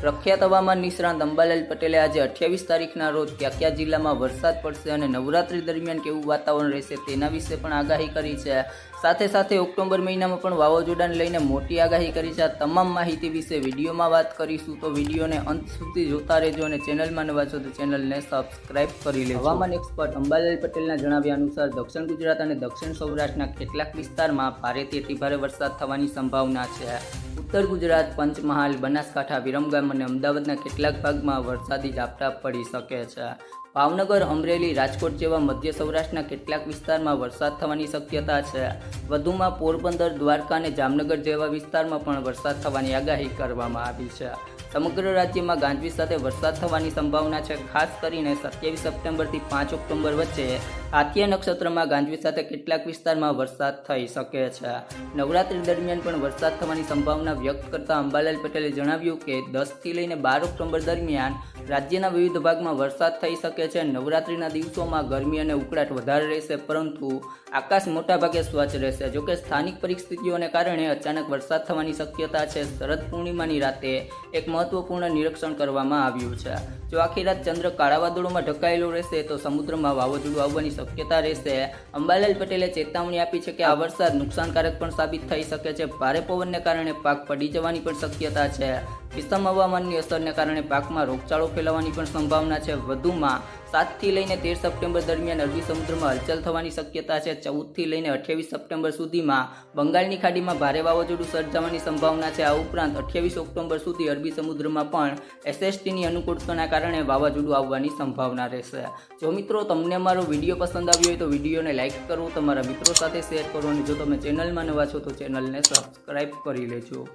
પ્રખ્યાત હવામાન નિષ્ણાંત અંબાલાલ પટેલે આજે અઠ્યાવીસ તારીખના રોજ કયા કયા જિલ્લામાં વરસાદ પડશે અને નવરાત્રી દરમિયાન કેવું વાતાવરણ રહેશે તેના વિશે પણ આગાહી કરી છે. સાથે સાથે ઓક્ટોબર મહિનામાં પણ વાવાઝોડાને લઈને મોટી આગાહી કરી છે. આ તમામ માહિતી વિશે વિડીયોમાં વાત કરીશું તો વિડીયોને અંત સુધી જોતા રહેજો અને ચેનલમાં નવા છો તો ચેનલને સબસ્ક્રાઇબ કરી લેજો. હવામાન એક્સપર્ટ અંબાલાલ પટેલના જણાવ્યા અનુસાર દક્ષિણ ગુજરાત અને દક્ષિણ સૌરાષ્ટ્રના કેટલાક વિસ્તારમાં ભારેથી અતિભારે વરસાદ થવાની સંભાવના છે. ઉત્તર ગુજરાત પંચમહાલ, બનાસકાંઠા, વિરમગામ અને અમદાવાદના કેટલાક ભાગમાં વરસાદી ઝાપટા પડી શકે છે. ભાવનગર, અમરેલી, રાજકોટ જેવા મધ્ય સૌરાષ્ટ્રના કેટલાક વિસ્તારમાં વરસાદ થવાની શક્યતા છે. વધુમાં પોરબંદર, દ્વારકા અને જામનગર જેવા વિસ્તારમાં પણ વરસાદ થવાની આગાહી કરવામાં આવી છે. સમગ્ર રાજ્યમાં ગાંધી સાથે વરસાદ થવાની સંભાવના છે, ખાસ કરીને સત્યાવીસ સપ્ટેમ્બરથી પાંચ ઓક્ટોબર વચ્ચે. આથિયા નક્ષત્રમાં ગાંજવી સાથે કેટલાક વિસ્તારમાં વરસાદ થઈ શકે છે. નવરાત્રી દરમિયાન પણ વરસાદ થવાની સંભાવના વ્યક્ત કરતા અંબાલાલ પટેલે જણાવ્યું કે દસથી લઈને બાર ઓક્ટોબર દરમિયાન રાજ્યના વિવિધ ભાગમાં વરસાદ થઈ શકે છે. નવરાત્રિના દિવસોમાં ગરમી અને ઉકળાટ વધારે રહેશે, પરંતુ આકાશ મોટાભાગે સ્વચ્છ રહેશે. જોકે સ્થાનિક પરિસ્થિતિઓને કારણે અચાનક વરસાદ થવાની શક્યતા છે. શરદ પૂર્ણિમાની રાતે એક મહત્વપૂર્ણ નિરીક્ષણ કરવામાં આવ્યું છે. જો આખી રાત ચંદ્ર કાળા વાદળોમાં ઢકાયેલો રહેશે, તો સમુદ્રમાં વાવાઝોડું આવવાની શક્યતા રહેશે. અંબાલાલ પટેલે ચેતવણી આપી છે કે આ વરસાદ નુકસાનકારક પણ સાબિત થઈ શકે છે. ભારે પવનને કારણે પાક પડી જવાની પણ શક્યતા છે. વિષમ હવામાનની અસરને કારણે પાકમાં રોગચાળો ફેલાવાની પણ સંભાવના છે. વધુમાં સાતથી લઈને તેર સપ્ટેમ્બર દરમિયાન અરબી સમુદ્રમાં હલચલ થવાની શક્યતા છે. ચૌદથી લઈને અઠ્યાવીસ સપ્ટેમ્બર સુધીમાં બંગાળની ખાડીમાં ભારે વાવાઝોડું સર્જાવાની સંભાવના છે. આ ઉપરાંત અઠ્યાવીસ ઓક્ટોબર સુધી અરબી સમુદ્રમાં પણ એસએસટીની અનુકૂળતાના કારણે વાવાઝોડું આવવાની સંભાવના રહેશે. જો મિત્રો તમને મારો વીડિયો પસંદ આવ્યો હોય તો વિડીયોને લાઇક કરો, તમારા મિત્રો સાથે શેર કરો અને જો તમે ચેનલમાં નવા છો તો ચેનલને સબસ્ક્રાઇબ કરી લેજો.